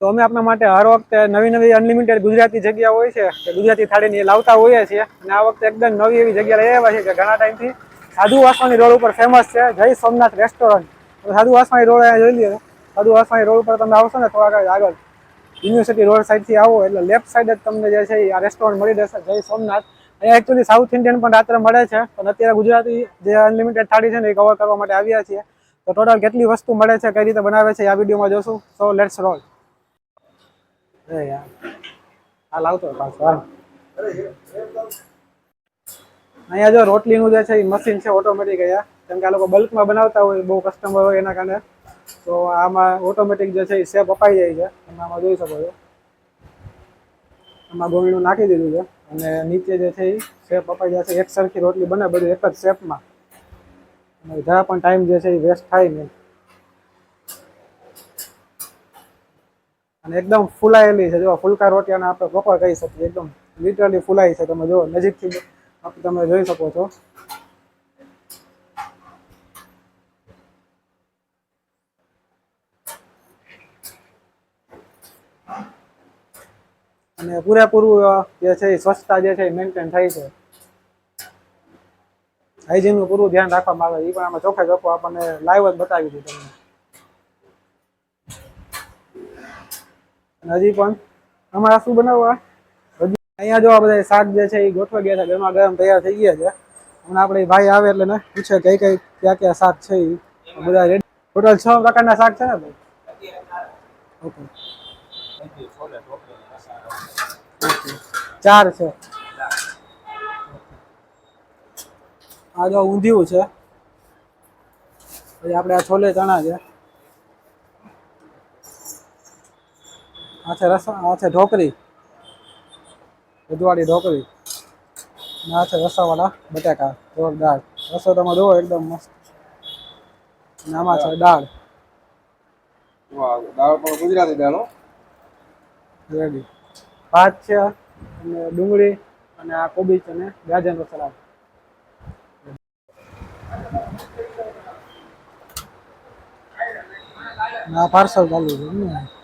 તો અમે આપણા માટે હર વખતે નવી નવી અનલિમિટેડ ગુજરાતી જગ્યા હોય છે, કે ગુજરાતી થાળીની લાવતા હોઈએ છીએ. અને આ વખતે એકદમ નવી એવી જગ્યા લઈ આવ્યા છે કે ઘણા ટાઈમથી સાધુ વાસવાની રોડ ઉપર ફેમસ છે, જય સોમનાથ રેસ્ટોરન્ટ સાધુ વાસવાણી રોડ અહીંયા જોઈ લઈએ સાધુ વાસવાની રોડ ઉપર તમે આવશો ને થોડાક આગળ. યુનિવર્સિટી રોડ સાઈડથી આવો, એટલે લેફ્ટ સાઈડ જ તમને જે છે એ આ રેસ્ટોરન્ટ મળી જશે, જય સોમનાથ. અહીંયા એકચ્યુઅલી સાઉથ ઇન્ડિયન પણ રાત્રે મળે છે, પણ અત્યારે ગુજરાતી જે અનલિમિટેડ થાળી છે ને એ કવર કરવા માટે આવ્યા છીએ. તો ટોટલ કેટલી વસ્તુ મળે છે, કઈ રીતે બનાવે છે આ વિડીયોમાં જોશું. સો લેટ્સ રોલ એ યાર. હાલ આવતો પાછો અહીંયા જો રોટલીનું જે છે એ મશીન છે ઓટોમેટિક અહીંયા કેમ કે આ લોકો બલ્કમાં બનાવતા હોય, બહુ કસ્ટમર હોય એના કારણે. તો આમાં ઓટોમેટિક જે છે એ શેપ અપાઈ જાય છે. તમે આમાં જોઈ શકો છો. આમાં ગોળીનું નાખી દીધું છે. અને નીચે જે છે એ શેપ અપાઈ જાય છે. એક સરખી રોટલી બને બધું એક જ શેપમાં જરા પણ ટાઈમ જે છે એ વેસ્ટ થાય નહીં. અને એકદમ ફૂલાયેલી છે. જો ફૂલકા રોટિયાને આપણે પ્રોપર કહી શકીએ, એકદમ લિટરલી ફૂલાઈ છે. તમે જો નજીકથી તમે જોઈ શકો છો. અને પૂરેપૂરું જે છે એ સ્વચ્છતા જે છે એ મેન્ટેન થાય છે. હાઇજીનનું પૂરું ધ્યાન રાખવામાં આવે. એ પણ આમાં ચોખ્ખે ચોખ્ખું આપણને લાઈવ જ બતાવી દીધું તમને. હજી પણ. અમારા શું બનાવવા? અહીંયા જો આ બધા શાક જે છે એ ગોઠવા ગયા છે. ગરમા ગરમ તૈયાર થઈ ગયા છે. હમણાં આપણે ભાઈ આવે એટલે ને પૂછે કઈ કઈ, ક્યાં ક્યાં શાક છે એ બધા રેડી ટોટલ છ પ્રકારના શાક છે ને ભાઈ? ઓકે ચાર છે. આ જો ઊંધિયું છે. પછી આપણે આ છોલે ચણા છે. આ છે રસા આ છે ઢોકરી રજવાડી ઢોકરી અને આ છે રસાવાળા બટાકા જોરદાર રસો તમે જુઓ એકદમ મસ્ત. અને આમાં છે દાળ. વાહ દાળ પણ ગુજરાતી દાળ રેડી ભાત છે અને ડુંગળી અને આ કોબીજ અને ગાજરનો સલાડ. ના પાર્સલ ચાલુ છે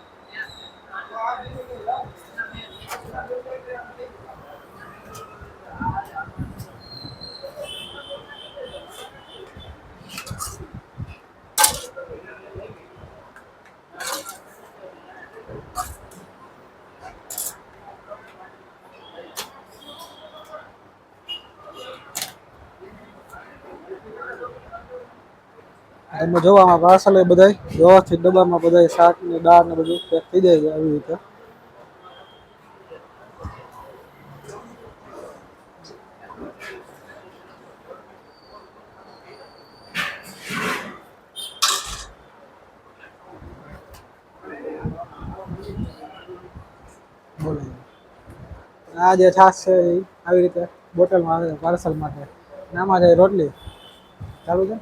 એમ ને? તમે જોવો આમાં પાર્સલ એ બધાય, વ્યવસ્થિત ડબ્બામાં બધાય શાક ને દાળ ને બધું પેક થઈ જાય છે આવી રીતે. આ જે છાશ છે એ આવી રીતે બોટલમાં આવે પાર્સલ માટે. નામાં છે રોટલી. ચાલુ છે?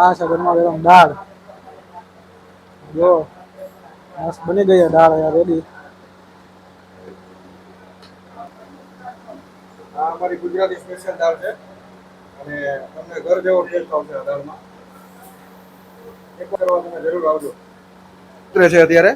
આ છે ગરમા ગરમ દાળ. જો બની ગઈ દાળ યાર રેડી આ અમારી ગુજરાતી સ્પેશિયલ દાળ છે. અને તમને ઘર જેવો ટેસ્ટ આવશે આ દાળમાં. એક વાર તમે જરૂર આવજો. ઉતરે છે અત્યારે.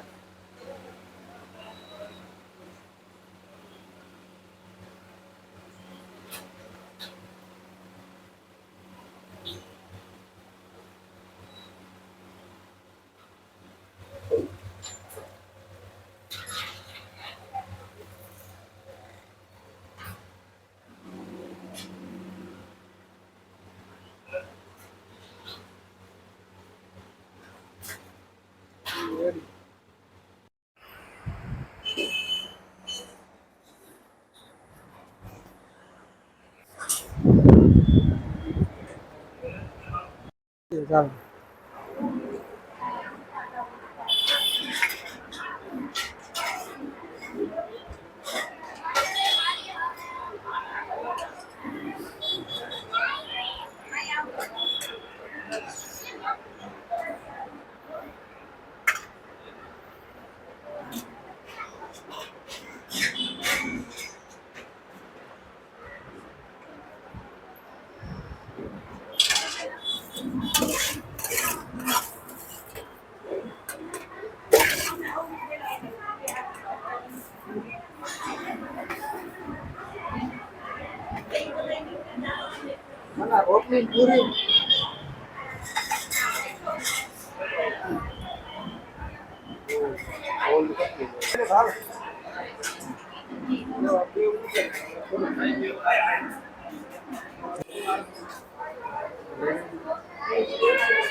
কারণে ચાલો ના રોટલી પૂરી